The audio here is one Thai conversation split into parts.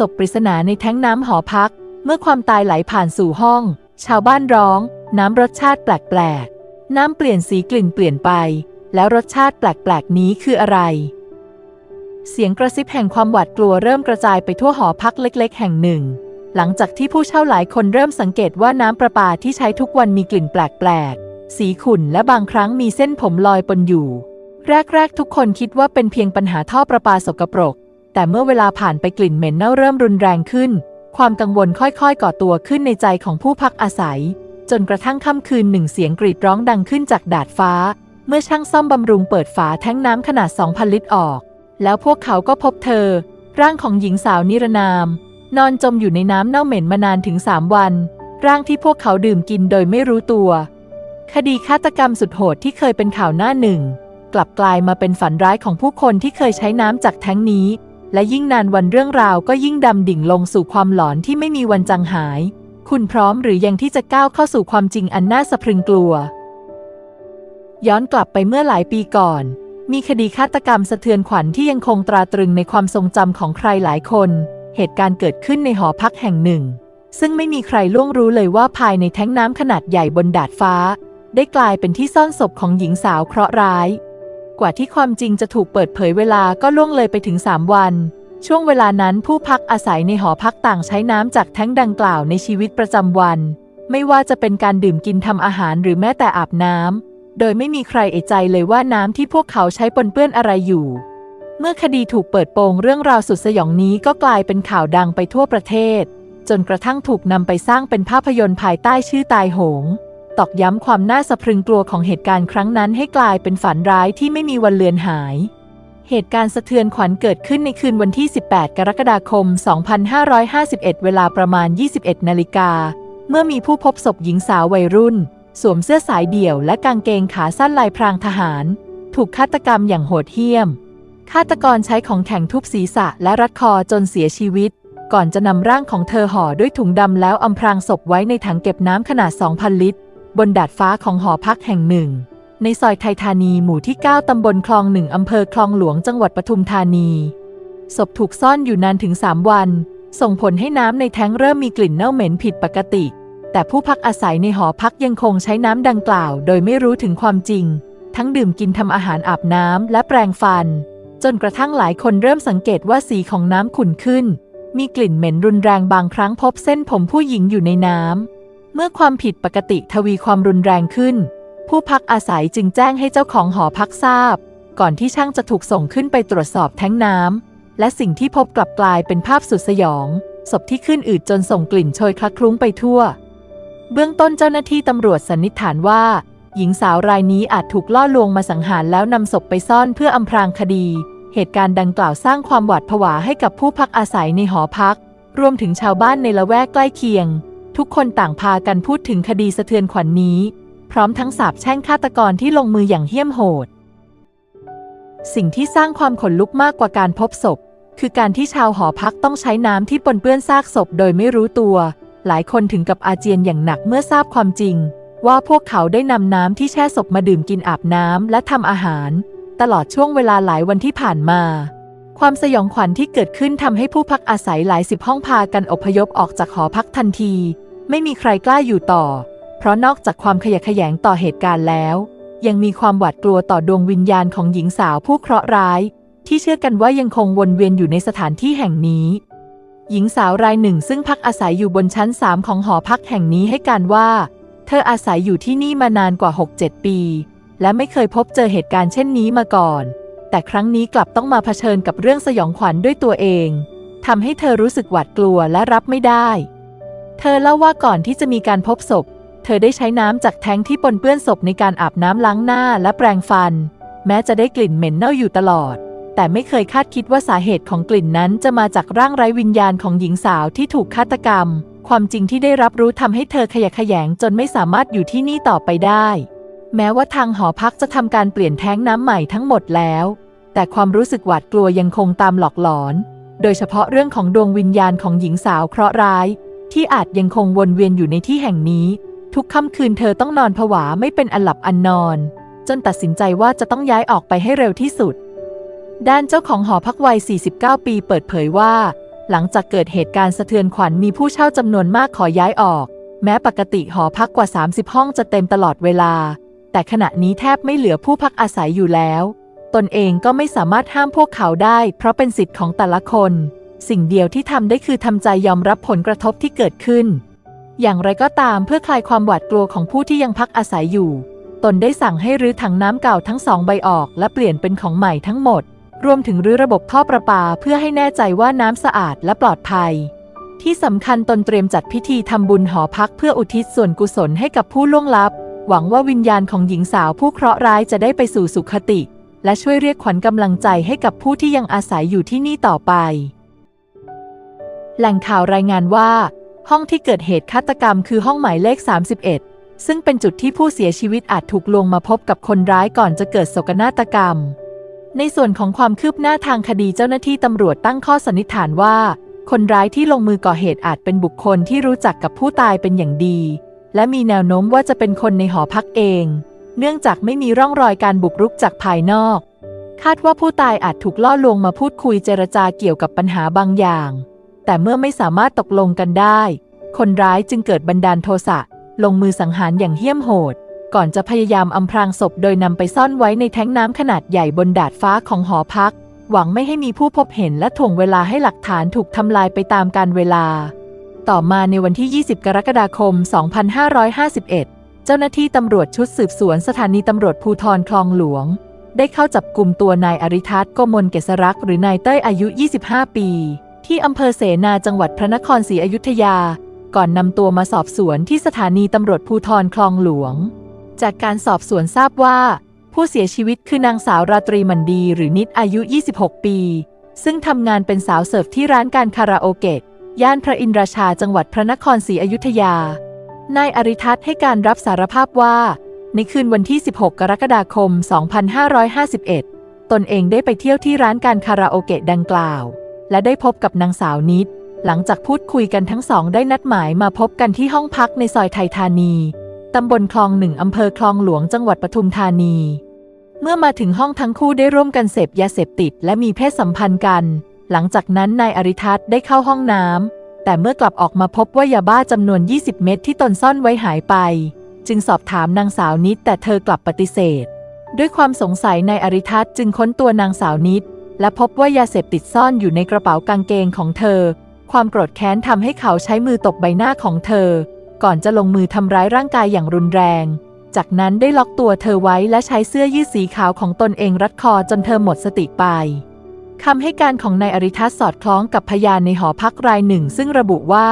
ศพปริศนาในแท้งน้ำหอพัก เมื่อความตายไหลผ่านสู่ห้อง ชาวบ้านร้อง น้ำรสชาติแปลกๆ น้ำเปลี่ยนสีกลิ่นเปลี่ยนไป แล้วรสชาติแปลกๆ นี้คืออะไร เสียงกระซิบแห่งความหวาดกลัวเริ่มกระจายไปทั่วหอพักเล็ก ๆ แห่งหนึ่ง หลังจากที่ผู้เช่าหลายคนเริ่มสังเกตว่าน้ำประปาที่ใช้ทุกวันมีกลิ่นแปลกๆ สีขุ่นและบางครั้งมีเส้นผมลอยปนอยู่ แรกๆ ทุกคนคิดว่าเป็นเพียงปัญหาท่อประปาสกปรก แต่เมื่อเวลาผ่านไปกลิ่นเหม็นเน่าเริ่มรุนแรงขึ้น ความกังวลค่อยๆ ก่อตัวขึ้นในใจของผู้พักอาศัย จนกระทั่งค่ำคืนหนึ่งเสียงกรีดร้องดังขึ้นจากดาดฟ้า เมื่อช่างซ่อมบำรุงเปิดฝาแท้งน้ำขนาด 2,000 ลิตรออก แล้วพวกเขาก็พบเธอ ร่างของหญิงสาวนิรนาม นอนจมอยู่ในน้ำเน่าเหม็นมานานถึง3วัน ร่างที่พวกเขาดื่มกินโดยไม่รู้ตัว คดีฆาตกรรมสุดโหดที่เคยเป็นข่าวหน้าหนึ่ง กลับกลายมาเป็นฝันร้ายของผู้คนที่เคยใช้น้ำจากแท้งนี้ และยิ่งนานวันเรื่องราวก็ยิ่งดำดิ่งลงสู่ความหลอนที่ไม่มีวันจางหาย คุณพร้อมหรือยังที่จะก้าวเข้าสู่ความจริงอันน่าสะพรึงกลัว ย้อนกลับไปเมื่อหลายปีก่อน มีคดีฆาตกรรมสะเทือนขวัญที่ยังคงตราตรึงในความทรงจำของใครหลายคน เหตุการณ์เกิดขึ้นในหอพักแห่งหนึ่ง ซึ่งไม่มีใครล่วงรู้เลยว่าภายในแท้งน้ำขนาดใหญ่บนดาดฟ้า ได้กลายเป็นที่ซ่อนศพของหญิงสาวเคราะห์ร้าย กว่าที่ความจริงจะถูกเปิดเผยเวลาก็ล่วงเลยไปถึง 3 วัน ช่วงเวลานั้นผู้พักอาศัยในหอพักต่างใช้น้ำจากแท้งดังกล่าวในชีวิตประจำวัน ไม่ว่าจะเป็นการดื่มกินทำอาหารหรือแม้แต่อาบน้ำโดยไม่มีใครเอะใจเลยว่าน้ำที่พวกเขาใช้ปนเปื้อนอะไรอยู่ เมื่อคดีถูกเปิดโปงเรื่องราวสุดสยองนี้ก็กลายเป็นข่าวดังไปทั่วประเทศ จนกระทั่งถูกนำไปสร้างเป็นภาพยนตร์ภายใต้ชื่อตายโหง ตอกย้ำความน่าสะพรึงกลัวของเหตุการณ์ครั้งนั้นให้กลายเป็นฝันร้ายที่ไม่มีวันเลือนหาย เหตุการณ์สะเทือนขวัญเกิดขึ้นในคืนวันที่ 18 กรกฎาคม 2551 เวลาประมาณ 21 นาฬิกา เมื่อมีผู้พบศพหญิงสาววัยรุ่น สวมเสื้อสายเดี่ยวและกางเกงขาสั้นลายพรางทหาร ถูกฆาตกรรมอย่างโหดเหี้ยม ฆาตกรใช้ของแข็งทุบศีรษะและรัดคอจนเสียชีวิตก่อนจะนำร่างของเธอห่อด้วยถุงดำแล้วอำพรางศพไว้ในถังเก็บน้ำขนาด 2,000 ลิตร บนดาดฟ้าของหอพักแห่งหนึ่ง ในซอยไทยธานีหมู่ที่ 9 ตำบลคลองหนึ่งอำเภอคลองหลวงจังหวัดปทุมธานี ศพถูกซ่อนอยู่นานถึง 3 วัน ส่งผลให้น้ำในแท้งเริ่มมีกลิ่นเน่าเหม็นผิดปกติ แต่ผู้พักอาศัยในหอพักยังคงใช้น้ำดังกล่าว โดยไม่รู้ถึงความจริง ทั้งดื่มกินทำอาหารอาบน้ำและแปรงฟัน จนกระทั่งหลายคนเริ่มสังเกตว่าสีของน้ำขุ่นขึ้น มีกลิ่นเหม็นรุนแรงบางครั้งพบเส้นผมผู้หญิงอยู่ในน้ำ เมื่อความผิดปกติทวีความรุนแรงขึ้น ผู้พักอาศัยจึงแจ้งให้เจ้าของหอพักทราบ ก่อนที่ช่างจะถูกส่งขึ้นไปตรวจสอบแท้งน้ำและสิ่งที่พบกลับกลายเป็นภาพสุดสยอง ศพที่ขึ้นอืดจนส่งกลิ่นโชยคละคลุ้งไปทั่ว เบื้องต้นเจ้าหน้าที่ตำรวจสันนิษฐานว่า หญิงสาวรายนี้อาจถูกล่อลวงมาสังหารแล้วนำศพไปซ่อนเพื่ออำพรางคดี เหตุการณ์ดังกล่าวสร้างความหวาดผวาให้กับผู้พักอาศัยในหอพัก รวมถึงชาวบ้านในละแวกใกล้เคียง ทุกคนต่างพากันพูดถึงคดีสะเทือนขวัญนนี้ พร้อมทั้งสาบแช่งฆาตกรที่ลงมืออย่างเหี้ยมโหด สิ่งที่สร้างความขนลุกมากกว่าการพบศพ คือการที่ชาวหอพักต้องใช้น้ำที่ปนเปื้อนซากศพโดยไม่รู้ตัว หลายคนถึงกับอาเจียนอย่างหนักเมื่อทราบความจริง ว่าพวกเขาได้นำน้ำที่แช่ศพมาดื่มกินอาบน้ำและทำอาหาร ตลอดช่วงเวลาหลายวันที่ผ่านมา ความสยองขวัญที่เกิดขึ้นทำให้ผู้พักอาศัยหลายสิบห้องพากันอพยพออกจากหอพักทันที ไม่มีใครกล้าอยู่ต่อ เพราะนอกจากความขยะแขยงต่อเหตุการณ์แล้ว ยังมีความหวาดกลัวต่อดวงวิญญาณของหญิงสาวผู้เคราะห์ร้าย ที่เชื่อกันว่ายังคงวนเวียนอยู่ในสถานที่แห่งนี้ หญิงสาวรายหนึ่งซึ่งพักอาศัยอยู่บนชั้นสามของหอพักแห่งนี้ให้การว่า เธออาศัยอยู่ที่นี่มานานกว่า 6-7 ปี และไม่เคยพบเจอเหตุการณ์เช่นนี้มาก่อน แต่ครั้งนี้กลับต้องมาเผชิญกับเรื่องสยองขวัญด้วยตัวเองทำให้เธอรู้สึกหวาดกลัวและรับไม่ได้ เธอเล่าว่าก่อนที่จะมีการพบศพ เธอได้ใช้น้ำจากแท้งที่ปนเปื้อนศพในการอาบน้ำล้างหน้าและแปรงฟัน แม้จะได้กลิ่นเหม็นเน่าอยู่ตลอด แต่ไม่เคยคาดคิดว่าสาเหตุของกลิ่นนั้นจะมาจากร่างไร้วิญญาณของหญิงสาวที่ถูกฆาตกรรม ความจริงที่ได้รับรู้ทำให้เธอขยะแขยงจนไม่สามารถอยู่ที่นี่ต่อไปได้ แม้ว่าทางหอพักจะทำการเปลี่ยนแท้งน้ำใหม่ทั้งหมดแล้ว แต่ความรู้สึกหวาดกลัวยังคงตามหลอกหลอน โดยเฉพาะเรื่องของดวงวิญญาณของหญิงสาวเคราะห์ร้าย ที่อาจยังคงวนเวียนอยู่ในที่แห่งนี้ ทุกค่ำคืนเธอต้องนอนผวาไม่เป็นอันหลับอันนอน จนตัดสินใจว่าจะต้องย้ายออกไปให้เร็วที่สุด ด้านเจ้าของหอพักวัย 49 ปีเปิดเผยว่า หลังจากเกิดเหตุการณ์สะเทือนขวัญมีผู้เช่าจำนวนมากขอย้ายออก แม้ปกติหอพักกว่า 30 ห้องจะเต็มตลอดเวลา แต่ขณะนี้แทบไม่เหลือผู้พักอาศัยอยู่แล้ว ตนเองก็ไม่สามารถห้ามพวกเขาได้ เพราะเป็นสิทธิ์ของแต่ละคน สิ่งเดียวที่ทำได้คือทำใจยอมรับผลกระทบที่เกิดขึ้น อย่างไรก็ตามเพื่อคลายความหวาดกลัวของผู้ที่ยังพักอาศัยอยู่ ตนได้สั่งให้รื้อถังน้ำเก่าทั้งสองใบออก และเปลี่ยนเป็นของใหม่ทั้งหมด รวมถึงรื้อระบบท่อประปาเพื่อให้แน่ใจว่าน้ำสะอาดและปลอดภัยที่สำคัญตนเตรียมจัดพิธีทำบุญหอพักเพื่ออุทิศส่วนกุศลให้กับผู้ล่วงลับ หวังว่าวิญญาณของหญิงสาวผู้เคราะห์ร้ายจะได้ไปสู่สุขติ และช่วยเรียกขวัญกำลังใจให้กับผู้ที่ยังอาศัยอยู่ที่นี่ต่อไป แหล่งข่าวรายงานว่า ห้องที่เกิดเหตุฆาตกรรมคือห้องหมายเลข 31 ซึ่งเป็นจุดที่ผู้เสียชีวิตอาจถูกลวงมาพบกับคนร้ายก่อนจะเกิดโศกนาฏกรรม ในส่วนของความคืบหน้าทางคดีเจ้าหน้าที่ตำรวจตั้งข้อสันนิษฐานว่า คนร้ายที่ลงมือก่อเหตุอาจเป็นบุคคลที่รู้จักกับผู้ตายเป็นอย่างดี และมีแนวโน้มว่าจะเป็นคนในหอพักเอง เนื่องจากไม่มีร่องรอยการบุกรุกจากภายนอก คาดว่าผู้ตายอาจถูกล่อลวงมาพูดคุยเจรจาเกี่ยวกับปัญหาบางอย่าง แต่เมื่อไม่สามารถตกลงกันได้ คนร้ายจึงเกิดบันดาลโทสะลงมือสังหารอย่างเหี้ยมโหด ก่อนจะพยายามอำพรางศพโดยนำไปซ่อนไว้ในแท้งน้ำขนาดใหญ่บนดาดฟ้าของหอพัก หวังไม่ให้มีผู้พบเห็นและถ่วงเวลาให้หลักฐานถูกทำลายไปตามกาลเวลา ต่อมาในวันที่ 20 กรกฎาคม 2551 เจ้าหน้าที่ตำรวจชุดสืบสวนสถานีตำรวจภูธรคลองหลวง ได้เข้าจับกลุ่มตัวนายอริทัศน์โกมลเกษรักหรือนายเต้ยอายุ 25 ปี ที่อำเภอเสนาจังหวัดพระนครศรีอยุธยา ก่อนนำตัวมาสอบสวนที่สถานีตำรวจภูธรคลองหลวง จากการสอบสวนทราบว่า ผู้เสียชีวิตคือนางสาวราตรีมันดี หรือนิดอายุ 26 ปี ซึ่งทำงานเป็นสาวเสิร์ฟที่ร้านการคาราโอเกะ ย่านพระอินทราชาจังหวัดพระนครศรีอยุธยา นายอริทัศน์ให้การรับสารภาพว่า ในคืนวันที่ 16 กรกฎาคม 2551 ตนเองได้ไปเที่ยวที่ร้านการคาราโอเกะดังกล่าว และได้พบกับนางสาวนิด หลังจากพูดคุยกันทั้งสองได้นัดหมายมาพบกันที่ห้องพักในซอยไทยธานี ตำบลคลองหนึ่งอำเภอคลองหลวงจังหวัดปทุมธานี เมื่อมาถึงห้องทั้งคู่ได้ร่วมกันเสพยาเสพติดและมีเพศสัมพันธ์กัน หลังจากนั้นนายอริทัศน์ได้เข้าห้องน้ำ แต่เมื่อกลับออกมาพบว่ายาบ้าจำนวน 20 เม็ดที่ตนซ่อนไว้หายไป จึงสอบถามนางสาวนิดแต่เธอกลับปฏิเสธ ด้วยความสงสัยนายอริทัศน์จึงค้นตัวนางสาวนิด และพบว่ายาเสพติดซ่อนอยู่ในกระเป๋ากางเกงของเธอ ความโกรธแค้นทำให้เขาใช้มือตบใบหน้าของเธอ ก่อนจะลงมือทำร้ายร่างกายอย่างรุนแรง จากนั้นได้ล็อกตัวเธอไว้และใช้เสื้อยืดสีขาวของตนเองรัดคอจนเธอหมดสติไป คำให้การของนายอริทัศน์สอดคล้องกับพยานในหอพักรายหนึ่ง ซึ่งระบุว่า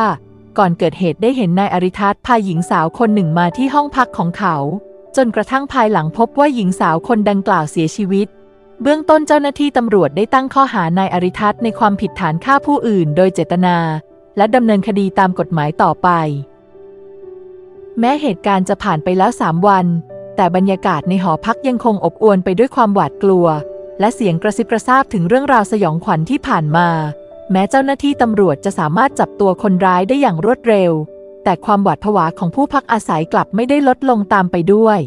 ก่อนเกิดเหตุได้เห็นนายอริทัศน์พาหญิงสาวคนหนึ่งมาที่ห้องพักของเขา จนกระทั่งภายหลังพบว่าหญิงสาวคนดังกล่าวเสียชีวิต เบื้องต้นเจ้าหน้าที่ตำรวจได้ตั้งข้อหานายอริทัศน์ในความผิดฐานฆ่าผู้อื่น โดยเจตนา และดำเนินคดีตามกฎหมายต่อไป แม้เหตุการณ์จะผ่านไปแล้วสามวัน แต่บรรยากาศในหอพักยังคงอบอวลไปด้วยความหวาดกลัว และเสียงกระซิบกระซาบถึงเรื่องราวสยองขวัญที่ผ่านมา แม้เจ้าหน้าที่ตำรวจจะสามารถจับตัวคนร้ายได้อย่างรวดเร็ว แต่ความหวาดผวาของผู้พักอาศัยกลับไม่ได้ลดลงตามไปด้วย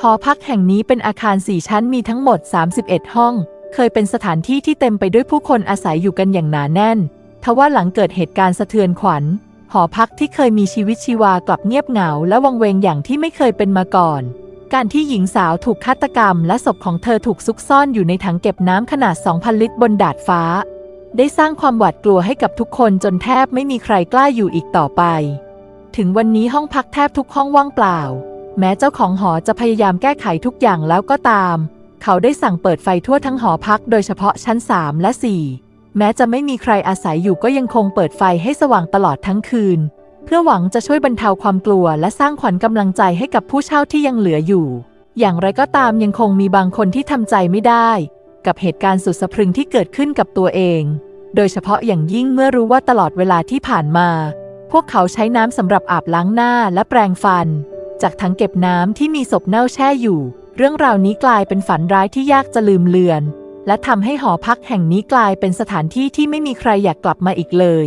หอพักแห่งนี้เป็นอาคารสี่ชั้นมีทั้งหมด 31 ห้อง เคยเป็นสถานที่ที่เต็มไปด้วยผู้คนอาศัยอยู่กันอย่างหนาแน่นทว่าหลังเกิดเหตุการณ์สะเทือนขวัญ หอพักที่เคยมีชีวิตชีวากลับเงียบเหงาและวังเวงอย่างที่ไม่เคยเป็นมาก่อน การที่หญิงสาวถูกฆาตกรรม และศพของเธอถูกซุกซ่อนอยู่ในถังเก็บน้ำขนาด 2,000 ลิตรบนดาดฟ้า ได้สร้างความหวาดกลัวให้กับทุกคนจนแทบไม่มีใครกล้าอยู่อีกต่อไป ถึงวันนี้ห้องพักแทบทุกห้องว่างเปล่า แม้เจ้าของหอจะพยายามแก้ไขทุกอย่างแล้วก็ตาม เขาได้สั่งเปิดไฟทั่วทั้งหอพักโดยเฉพาะชั้น 3 และ 4 แม้จะไม่มีใครอาศัยอยู่ก็ยังคงเปิดไฟให้สว่างตลอดทั้งคืน เพื่อหวังจะช่วยบรรเทาความกลัวและสร้างขวัญกำลังใจให้กับผู้เช่าที่ยังเหลืออยู่ อย่างไรก็ตามยังคงมีบางคนที่ทำใจไม่ได้ กับเหตุการณ์สุดสะพรึงที่เกิดขึ้นกับตัวเอง โดยเฉพาะอย่างยิ่งเมื่อรู้ว่าตลอดเวลาที่ผ่านมา พวกเขาใช้น้ำสำหรับอาบล้างหน้าและแปรงฟัน จากถังเก็บน้ำที่มีศพเน่าแช่อยู่ เรื่องราวนี้กลายเป็นฝันร้ายที่ยากจะลืมเลือน และทำให้หอพักแห่งนี้กลายเป็นสถานที่ที่ไม่มีใครอยากกลับมาอีกเลย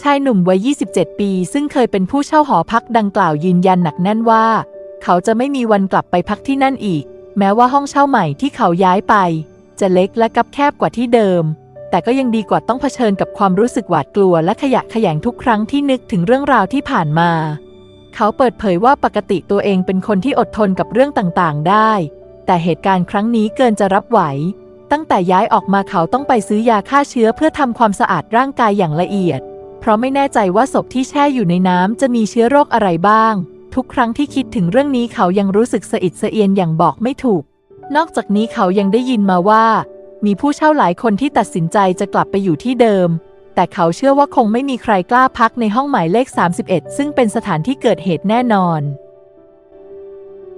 ชายหนุ่มวัย 27 ปี ซึ่งเคยเป็นผู้เช่าหอพักดังกล่าวยืนยันหนักแน่นว่า เขาจะไม่มีวันกลับไปพักที่นั่นอีก แม้ว่าห้องเช่าใหม่ที่เขาย้ายไป จะเล็กและกับแคบกว่าที่เดิม แต่ก็ยังดีกว่าต้องเผชิญกับความรู้สึกหวาดกลัวและขยะแขยงทุกครั้งที่นึกถึงเรื่องราวที่ผ่านมา เขาเปิดเผยว่าปกติตัวเองเป็นคนที่อดทนกับเรื่องต่างๆ ได้ แต่เหตุการณ์ครั้งนี้เกินจะรับไหว ตั้งแต่ย้ายออกมาเขาต้องไปซื้อยาฆ่าเชื้อเพื่อทำความสะอาดร่างกายอย่างละเอียด เพราะไม่แน่ใจว่าศพที่แช่อยู่ในน้ำจะมีเชื้อโรคอะไรบ้าง ทุกครั้งที่คิดถึงเรื่องนี้เขายังรู้สึกสะอิดสะเอียนอย่างบอกไม่ถูก นอกจากนี้เขายังได้ยินมาว่า มีผู้เช่าหลายคนที่ตัดสินใจจะกลับไปอยู่ที่เดิม แต่เขาเชื่อว่าคงไม่มีใครกล้าพักในห้องหมายเลข 31 ซึ่งเป็นสถานที่เกิดเหตุแน่นอน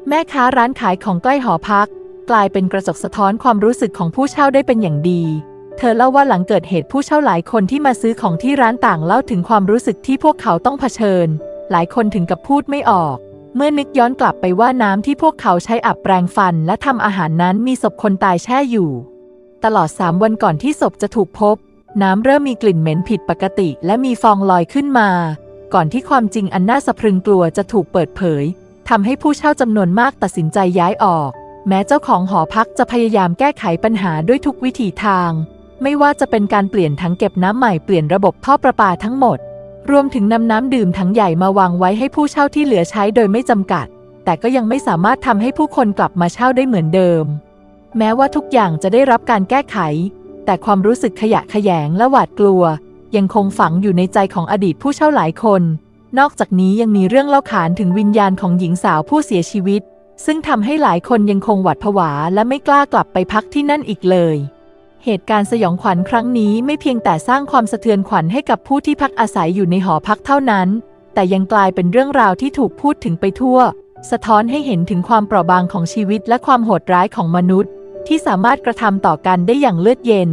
แม่ค้าร้านขายของใกล้หอพัก กลายเป็นกระจกสะท้อนความรู้สึกของผู้เช่าได้เป็นอย่างดี เธอเล่าว่าหลังเกิดเหตุผู้เช่าหลายคนที่มาซื้อของที่ร้านต่างเล่าถึงความรู้สึกที่พวกเขาต้องเผชิญ หลายคนถึงกับพูดไม่ออก เมื่อนึกย้อนกลับไปว่าน้ำที่พวกเขาใช้อาบแปรงฟันและทำอาหารนั้นมีศพคนตายแช่อยู่ ตลอดสามวันก่อนที่ศพจะถูกพบ น้ำเริ่มมีกลิ่นเหม็นผิดปกติ และมีฟองลอยขึ้นมา ก่อนที่ความจริงอันน่าสะพรึงกลัวจะถูกเปิดเผยทำให้ผู้เช่าจำนวนมากตัดสินใจย้ายออก แม้เจ้าของหอพักจะพยายามแก้ไขปัญหาด้วยทุกวิถีทาง ไม่ว่าจะเป็นการเปลี่ยนถังเก็บน้ำใหม่เปลี่ยนระบบท่อประปาทั้งหมด รวมถึงนำน้ำดื่มถังใหญ่มาวางไว้ให้ผู้เช่าที่เหลือใช้โดยไม่จำกัด แต่ก็ยังไม่สามารถทำให้ผู้คนกลับมาเช่าได้เหมือนเดิม แม้ว่าทุกอย่างจะได้รับการแก้ไข แต่ความรู้สึกขยะแขยงและหวาดกลัว ยังคงฝังอยู่ในใจของอดีตผู้เช่าหลายคน นอกจากนี้ยังมีเรื่องเล่าขานถึงวิญญาณของหญิงสาวผู้เสียชีวิต ซึ่งทำให้หลายคนยังคงหวาดผวาและไม่กล้ากลับไปพักที่นั่นอีกเลย เหตุการณ์สยองขวัญครั้งนี้ไม่เพียงแต่สร้างความสะเทือนขวัญให้กับผู้ที่พักอาศัยอยู่ในหอพักเท่านั้น แต่ยังกลายเป็นเรื่องราวที่ถูกพูดถึงไปทั่ว สะท้อนให้เห็นถึงความเปราะบางของชีวิตและความโหดร้ายของมนุษย์ ที่สามารถกระทำต่อกันได้อย่างเลือดเย็น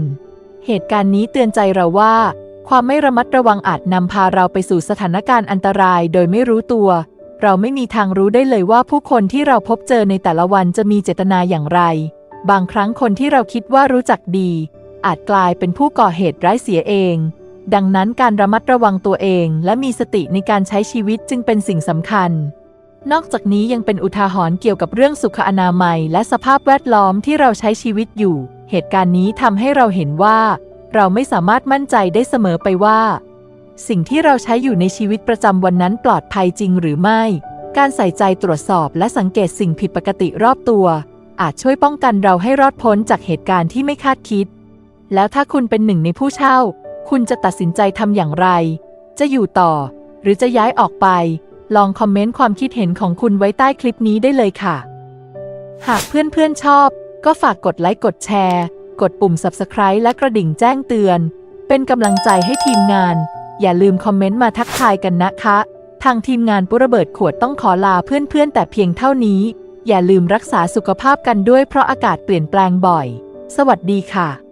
เหตุการณ์นี้เตือนใจเราว่า ความไม่ระมัดระวังอาจนำพาเราไปสู่สถานการณ์อันตรายโดยไม่รู้ตัว เราไม่มีทางรู้ได้เลยว่าผู้คนที่เราพบเจอในแต่ละวันจะมีเจตนาอย่างไร บางครั้งคนที่เราคิดว่ารู้จักดี อาจกลายเป็นผู้ก่อเหตุร้ายเสียเอง ดังนั้นการระมัดระวังตัวเองและมีสติในการใช้ชีวิตจึงเป็นสิ่งสำคัญ นอกจากนี้ยังเป็นอุทาหรณ์เกี่ยวกับเรื่องสุขอนามัย และสภาพแวดล้อมที่เราใช้ชีวิตอยู่ เหตุการณ์นี้ทำให้เราเห็นว่า เราไม่สามารถมั่นใจได้เสมอไปว่า สิ่งที่เราใช้อยู่ในชีวิตประจำวันนั้นปลอดภัยจริงหรือไม่ การใส่ใจตรวจสอบและสังเกตสิ่งผิดปกติรอบตัว อาจช่วยป้องกันเราให้รอดพ้นจากเหตุการณ์ที่ไม่คาดคิด แล้วถ้าคุณเป็นหนึ่งในผู้เช่า คุณจะตัดสินใจทำอย่างไร จะอยู่ต่อ หรือจะย้ายออกไป ลองคอมเมนต์ความคิดเห็นของคุณไว้ใต้คลิปนี้ได้เลยค่ะ หากเพื่อนๆชอบ ก็ฝากกดไลค์กดแชร์ กดปุ่ม Subscribe และกระดิ่งแจ้งเตือน เป็นกำลังใจให้ทีมงาน อย่าลืมคอมเมนต์มาทักทายกันนะคะ ทางทีมงานปุระเบิดขวดต้องขอลาเพื่อนๆแต่เพียงเท่านี้ อย่าลืมรักษาสุขภาพกันด้วยเพราะอากาศเปลี่ยนแปลงบ่อย สวัสดีค่ะ